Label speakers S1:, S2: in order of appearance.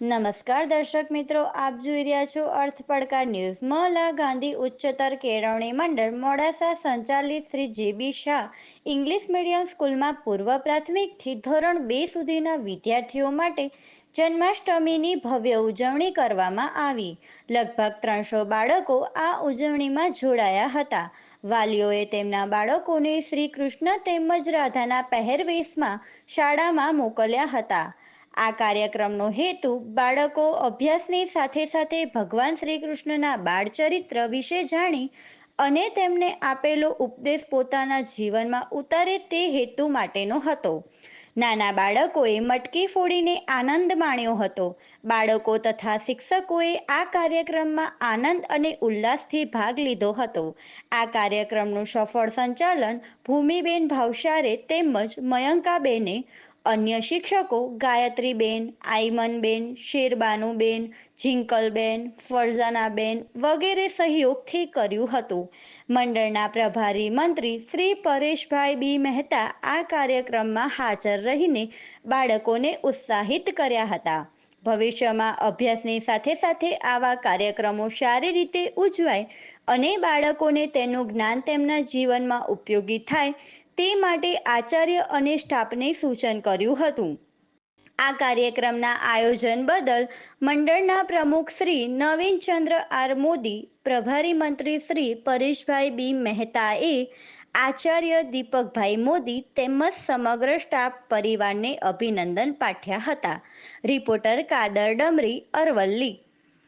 S1: નમસ્કાર દર્શક મિત્રો, આપ જોઈ રહ્યા છો અર્થ પડકાર ન્યૂઝ. મહલા ગાંધી ઉચ્ચતર કેળવણી મંડળ મોડાસા સંચાલિત Shri JB Shah English medium સ્કૂલમાં પૂર્વ પ્રાથમિકથી ધોરણ બે સુધીના વિદ્યાર્થીઓ માટે જન્માષ્ટમીની ભવ્ય ઉજવણી કરવામાં આવી. લગભગ ત્રણસો બાળકો આ ઉજવણીમાં જોડાયા હતા. વાલીઓએ તેમના બાળકોને શ્રી કૃષ્ણ તેમજ રાધાના પહેરવેશમાં શાળામાં મોકલ્યા હતા. આ કાર્યક્રમનો હેતુ બાળકો અભ્યાસની સાથે સાથે ભગવાન શ્રી કૃષ્ણના બાળચરિત્ર વિશે જાણી અને તેમને આપેલો ઉપદેશ પોતાના જીવનમાં ઉતારે તે હેતુ માટેનો હતો. નાના બાળકોએ મટકી ફોડીને આનંદ માણ્યો હતો. બાળકો તથા શિક્ષકોએ આ કાર્યક્રમમાં આનંદ અને ઉલ્લાસથી ભાગ લીધો હતો. આ કાર્યક્રમનું સફળ સંચાલન ભૂમિબેન ભાવસારે તેમજ મયંકાબેને અન્ય શિક્ષકો ગાયત્રીબેન, આઈમનબેન, શેરબાનુબેન જિંકલબેન ફરઝાનાબેન વગેરે સહયોગથી કર્યું હતું. મંડળના પ્રભારી મંત્રી શ્રી પરેશભાઈ બી મહેતા આ કાર્યક્રમમાં હાજર રહીને બાળકોને ઉત્સાહિત કર્યા હતા. ભવિષ્યમાં અભ્યાસની સાથે સાથે આવા કાર્યક્રમો સારી રીતે ઉજવાય અને બાળકોને તેનું જ્ઞાન તેમના જીવનમાં ઉપયોગી થાય તે માટે આચાર્ય અને સ્ટાફને સૂચન કર્યું હતું. આ કાર્યક્રમના આયોજન બદલ મંડળના પ્રમુખ શ્રી નવીનચંદ્ર આર મોદી, પ્રભારી મંત્રી શ્રી પરેશભાઈ બી મહેતાએ, આચાર્ય દીપકભાઈ મોદી તેમજ સમગ્ર સ્ટાફ પરિવારને અભિનંદન પાઠ્યા હતા. રિપોર્ટર કાદર ડમરી, અરવલ્લી.